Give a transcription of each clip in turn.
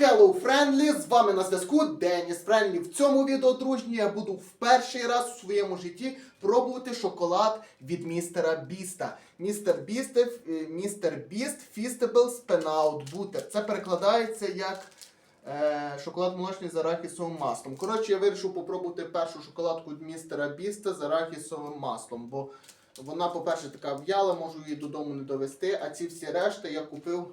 Hello, Friendly! З вами на зв'язку Деніс Френлі. В цьому відео, дружні, я буду в перший раз у своєму житті пробувати шоколад від містера Біста. Містер Біст, е, містер Біст Feastables Peanut Butter. Це перекладається як е, шоколад молочний з арахісовим маслом. Коротше, я вирішив попробувати першу шоколадку від містера Біста з арахісовим маслом, бо вона, по-перше, така в'яла, можу її додому не довести, а ці всі решти я купив.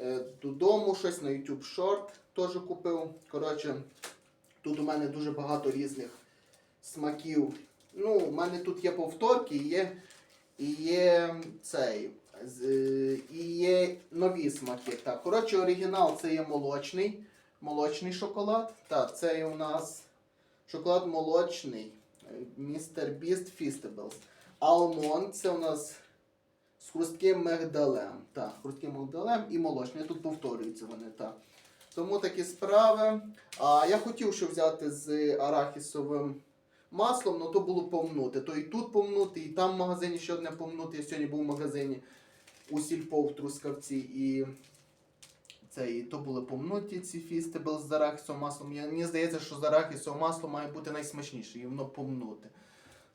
Е, додому щось на YouTube Short теж купив. Коротше, тут у мене дуже багато різних смаків. Ну, у мене тут є повторки, і є, і є цей. е, І є нові смаки. Так, коротше, оригінал це є молочний. Молочний шоколад. Так, це у нас шоколад молочний. Містер Біст Feastables. Алмонд це у нас з хрустким мигдалем. Так, хрустким мигдалем і молочний. Тут повторюються вони, так. Тому такі справи. А я хотів ще взяти з арахісовим маслом, але то було помнути. То і тут помнути, і там в магазині ще одне помнути. Я сьогодні був в магазині у Сільпо в Трускавці і. Це і то були помнуті ці фістебл з арахісовим маслом. Мені здається, що з арахісовим маслом має бути найсмачніше, і воно помнути.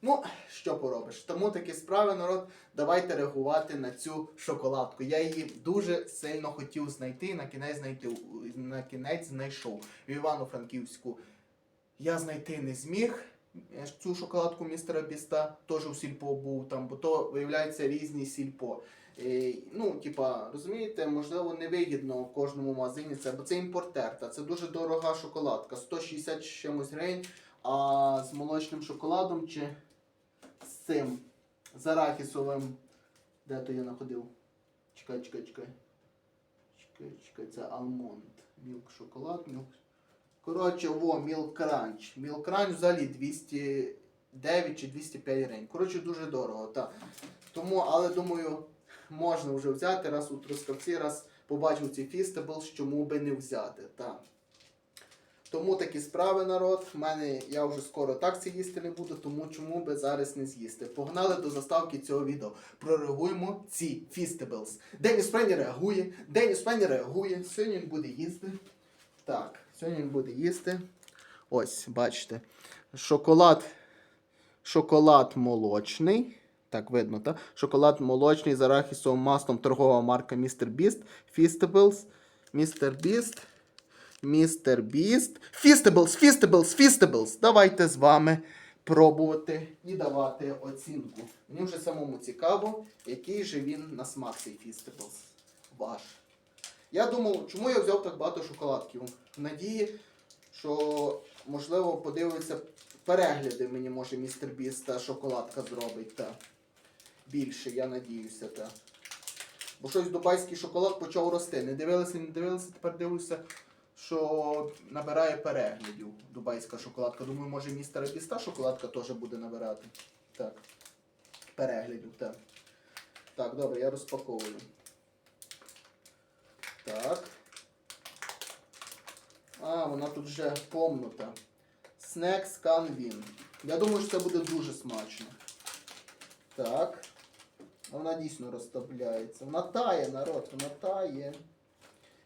Ну, що поробиш? Тому такі справи, народ. Давайте реагувати на цю шоколадку. Я її дуже сильно хотів знайти, і на кінець знайти на кінець знайшов в Івано-Франківську. Я знайти не зміг. Цю шоколадку містера Біста теж у сільпо був там, бо то виявляється різні сільпо. Е, ну, типа, розумієте, можливо, невигідно в кожному магазині це, бо це імпортер. Та це дуже дорога шоколадка. 160 чимось гривень, а з молочним шоколадом чи цим, з арахісовим. Де то я знаходив? Чекай, чекай, чекай. Чекай, чекай, це алмонд. Мілк шоколад, мілк. Коротше, во, Milk Crunch. Milk Crunch взагалі 209 чи 205 гривень. Коротше, дуже дорого. Та. Тому, але думаю, можна вже взяти, раз у Трускавці, раз побачив ці фістеблс, чому би не взяти. Та. Тому такі справи, народ. В мене я вже скоро так це їсти не буду, тому чому би зараз не з'їсти. Погнали до заставки цього відео. Прореагуємо ці фістеблс. Деніс Френі реагує, Деніс Френі реагує. Сьогодні він буде їсти. Так, сьогодні він буде їсти. Ось, бачите. Шоколад. Шоколад молочний. Так, видно, так? Шоколад молочний з арахісовим маслом торгова марка Mr. Beast. Feastables. Mr. Beast. Mr. Beast. Feastables, Feastables, Feastables. Давайте з вами пробувати і давати оцінку. Мені вже самому цікаво, який же він на смак цей Feastables. Ваш. Я думав, чому я взяв так багато шоколадків? В надії, що можливо подивиться перегляди мені може містер Біст шоколадка зробить. Та. Більше, я надіюся. Та. Бо щось дубайський шоколад почав рости. Не дивилися, не дивилися, тепер дивлюся, що набирає переглядів дубайська шоколадка. Думаю, може містера Біста шоколадка теж буде набирати. Так. Переглядів, так. Так, добре, я розпаковую. Так. А, вона тут вже помнута. Снек Scan Win. Я думаю, що це буде дуже смачно. Так. Вона дійсно розтопляється. Вона тає, народ, вона тає.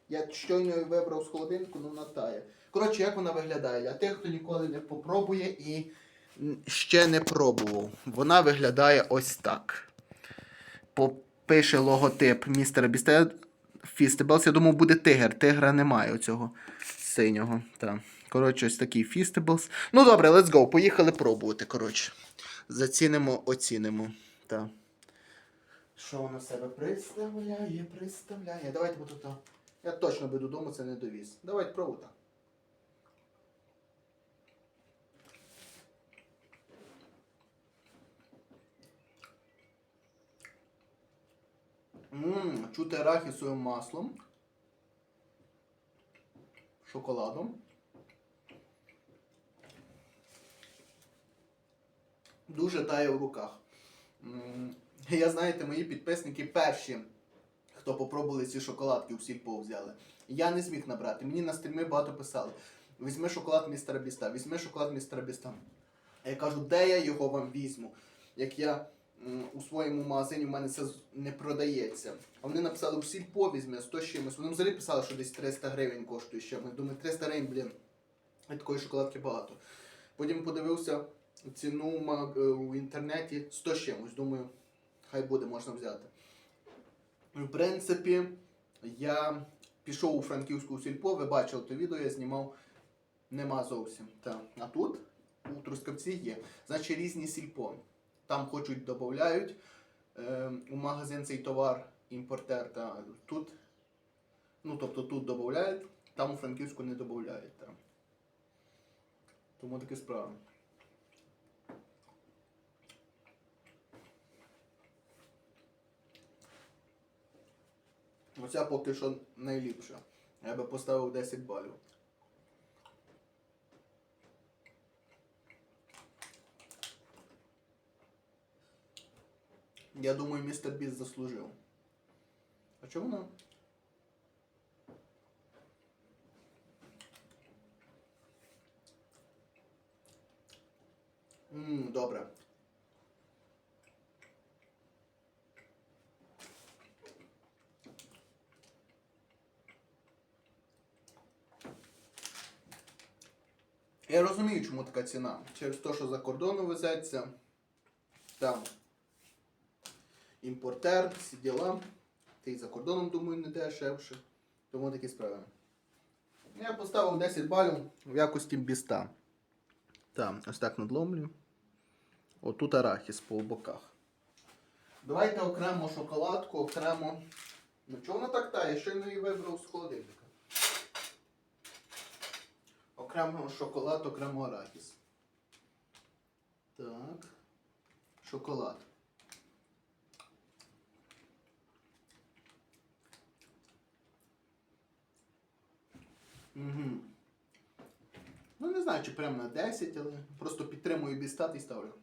Я щойно вибрав з холодильнику, але вона тає. Коротше, як вона виглядає? Для тих, хто ніколи не попробує і ще не пробував. Вона виглядає ось так. Попише логотип містера Бісте Фістеблс. Я думав, буде тигр. Тигра немає оцього синього. Так. Коротше, ось такий Фістеблс. Ну добре, let's go. Поїхали пробувати. Коротше. Зацінимо, оцінимо. Так. Що воно себе представляє, представляє. Давайте бо тут. Я точно би додому це не довіз. Давайте пробуйте. Ммм, чути арахісовим маслом. Шоколадом. Дуже тає в руках. М, Я знаєте, мої підписники перші, хто попробували ці шоколадки у сільпо взяли. Я не зміг набрати. Мені на стрімі багато писали. Візьми шоколад містера Біста, візьми шоколад містера Біста. А я кажу, де я його вам візьму? Як я у своєму магазині, у мене це не продається. А вони написали в сільпо візьме 100 з чимось. Вони взагалі писали, що десь 300 гривень коштує ще. Ми думаю, 300 гривень, блін, такої шоколадки багато. Потім подивився ціну в е, в інтернеті 100 з чимось. Думаю, хай буде, можна взяти. В принципі, я пішов у франківську сільпо, ви бачили те відео, я знімав. Нема зовсім. Так. А тут у Трускавці є. Значить різні сільпо. Там хочуть додають е, у магазин цей товар, імпортер. Та тут, ну тобто тут додають, там у Франківську не додають. Та. Тому такі справи. Оця поки що найліпша. Я би поставив 10 балів. Я думаю, містер Біс заслужив. А чому вона? Ммм, добре. Я розумію, чому така ціна. Через те, що за кордону везеться. Там імпортер, всі діла. Ти і за кордоном, думаю, не дешевше. Тому такі справи. Я поставив 10 балів в якості біста. Так, ось так надломлю. Отут арахіс по боках. Давайте окремо шоколадку, окремо. Ну чого вона так тає? Щойно її вибрав з холодильника. Окремо шоколад, окремо арахіс. Так. Шоколад. Угу. Ну, не знаю, чи прямо на 10, але просто підтримую бістат і ставлю.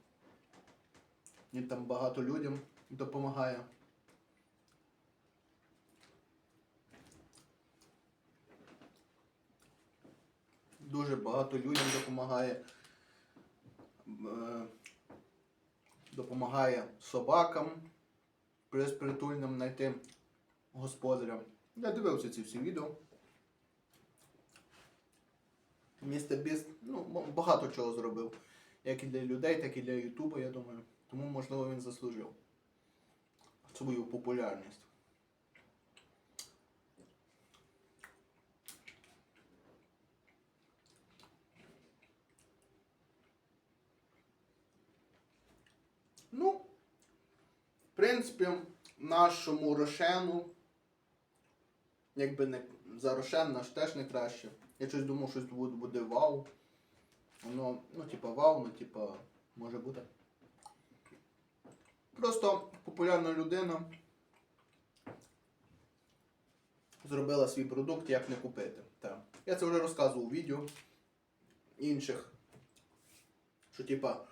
Він там багато людям допомагає. Дуже багато людям допомагає. Е, Допомагає собакам безпритульним знайти господаря. Я дивився ці всі відео. Містер Біст ну, багато чого зробив. Як і для людей, так і для Ютуба, я думаю. Тому, можливо, він заслужив свою популярність. Ну, в принципі, нашому Рошену, якби не за Рошен наш теж не краще. Я щось думав, щось буде, буде вау. Воно, ну, типа вау, ну, типа, може бути. Просто популярна людина зробила свій продукт, як не купити. Так. Я це вже розказував у відео інших. Що, типа,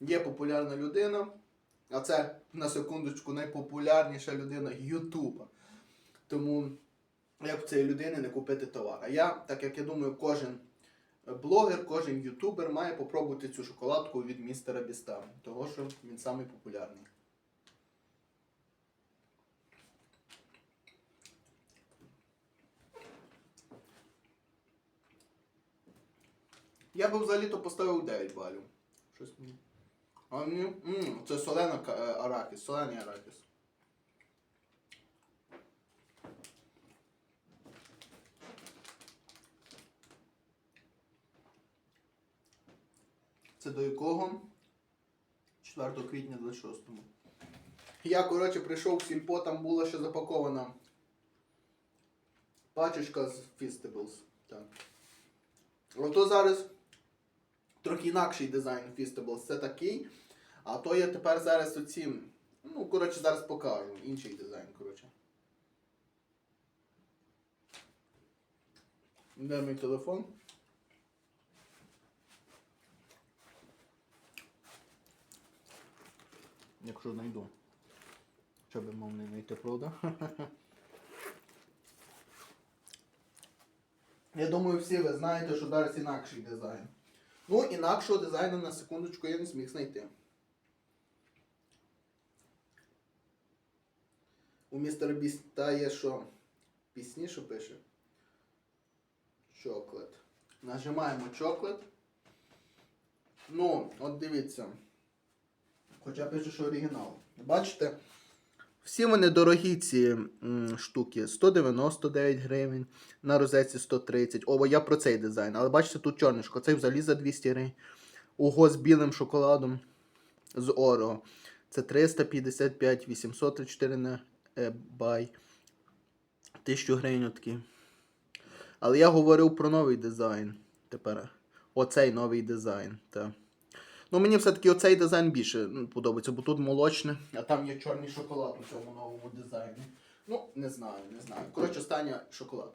є популярна людина, а це на секундочку найпопулярніша людина Ютуба. Тому як в цієї людини не купити товар. А я, так як я думаю, кожен блогер, кожен ютубер має попробувати цю шоколадку від містера Біста, того що він самий популярний. Я би взагалі-то поставив 9 балів. Щось мені. А ні, м, це солена ка- е, арахіс, солений арахіс. Це до якого? 4 квітня 26-му. Я, коротше, прийшов в сільпо, там була ще запакована пачечка з Feastables. Так. Ото зараз трохи інакший дизайн Feastables. Це такий. А то я тепер зараз оці. Ну, коротше, зараз покажу. Інший дизайн, коротше. Де мій телефон? Якщо знайду. Що би мав не знайти, правда? Я думаю, всі ви знаєте, що зараз інакший дизайн. Ну, інакшого дизайну на секундочку я не зміг знайти. У містера Біста є що? Пісні, що пише? Чоклет. Нажимаємо чоклет. Ну, от дивіться. Хоча пише, що оригінал. Бачите? Всі вони дорогі, ці м, штуки. 199 гривень, на розетці 130. О, я про цей дизайн. Але бачите, тут чорнишко. Цей взагалі за 200 гривень. Ого, з білим шоколадом. З Орео. Це 355, 834 на е, бай. 1000 гривень такий. Але я говорив про новий дизайн. Тепер. Оцей новий дизайн. Та. Ну, мені все-таки оцей дизайн більше ну, подобається, бо тут молочне, а там є чорний шоколад у цьому новому дизайні. Ну, не знаю, не знаю. Коротше, останнє шоколад.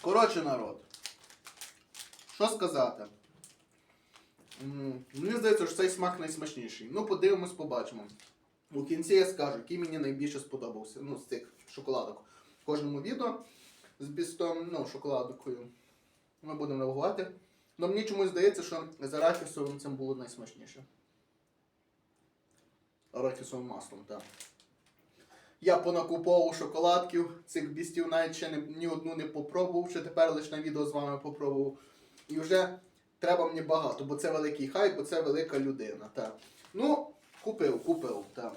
Коротше, народ. Що сказати? Мені здається, що цей смак найсмачніший. Ну, подивимось, побачимо. У кінці я скажу, який мені найбільше сподобався. Ну, з цих шоколадок. В кожному відео з бістом, ну, шоколадкою. Ми будемо реагувати. Но мені чомусь здається, що з арахісовим цим було найсмачніше. Арахісовим маслом, так. Я понакуповував шоколадків, цих бістів навіть ще не, ні одну не попробував, ще тепер лише на відео з вами попробував. І вже треба мені багато, бо це великий хайп, бо це велика людина. Так. Ну, купив, купив, так.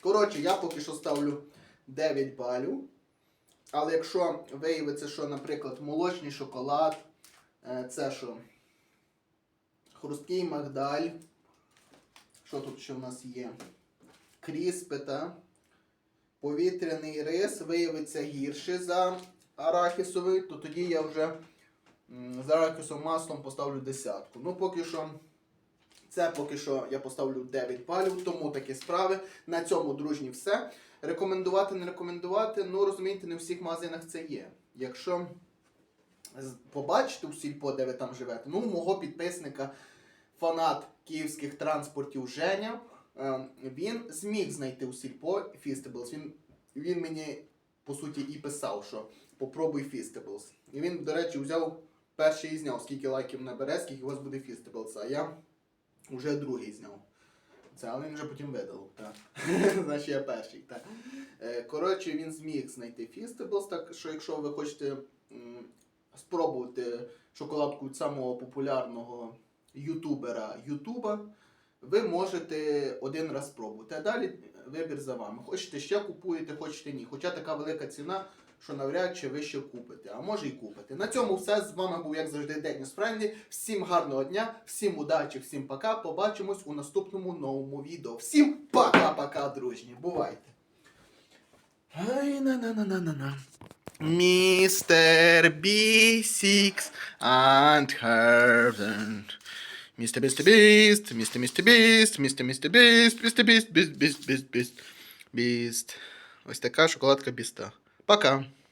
Коротше, я поки що ставлю 9 балів. Але якщо виявиться, що, наприклад, молочний шоколад, е, це що? Хрусткий магдаль. Що тут ще в нас є? Кріспи, та? Повітряний рис виявиться гірше за арахісовий, то тоді я вже з арахісовим маслом поставлю десятку. Ну, поки що. Це поки що я поставлю 9 балів, тому такі справи. На цьому, дружні, все. Рекомендувати, не рекомендувати, ну розумієте, не в всіх магазинах це є. Якщо побачите у сільпо, де ви там живете, ну, мого підписника, фанат київських транспортів Женя, е, він зміг знайти у сільпо Фістеблс. Він, він мені, по суті, і писав, що попробуй Фістеблс. І він, до речі, взяв перший і зняв, скільки лайків набере, скільки у вас буде Фістеблс. А я вже другий зняв. Це, але він вже потім видалив. Значить, я перший. Так. Е, Коротше, він зміг знайти Фістеблс, так що якщо ви хочете спробувати шоколадку від самого популярного ютубера Ютуба, ви можете один раз спробувати. А далі вибір за вами. Хочете ще купуєте, хочете ні. Хоча така велика ціна, що навряд чи ви ще купите, а може і купите. На цьому все. З вами був, як завжди, Деніс Френдлі. Всім гарного дня, всім удачі, всім пока. Побачимось у наступному новому відео. Всім пока-пока, дружні. Бувайте. Ай, на на на на на на Містер B6 and Herben. Містер Містер Біст, містер Містер Біст, містер Містер Біст, містер біст, біст, біст, біст, біст. Ось така шоколадка біста. Пока.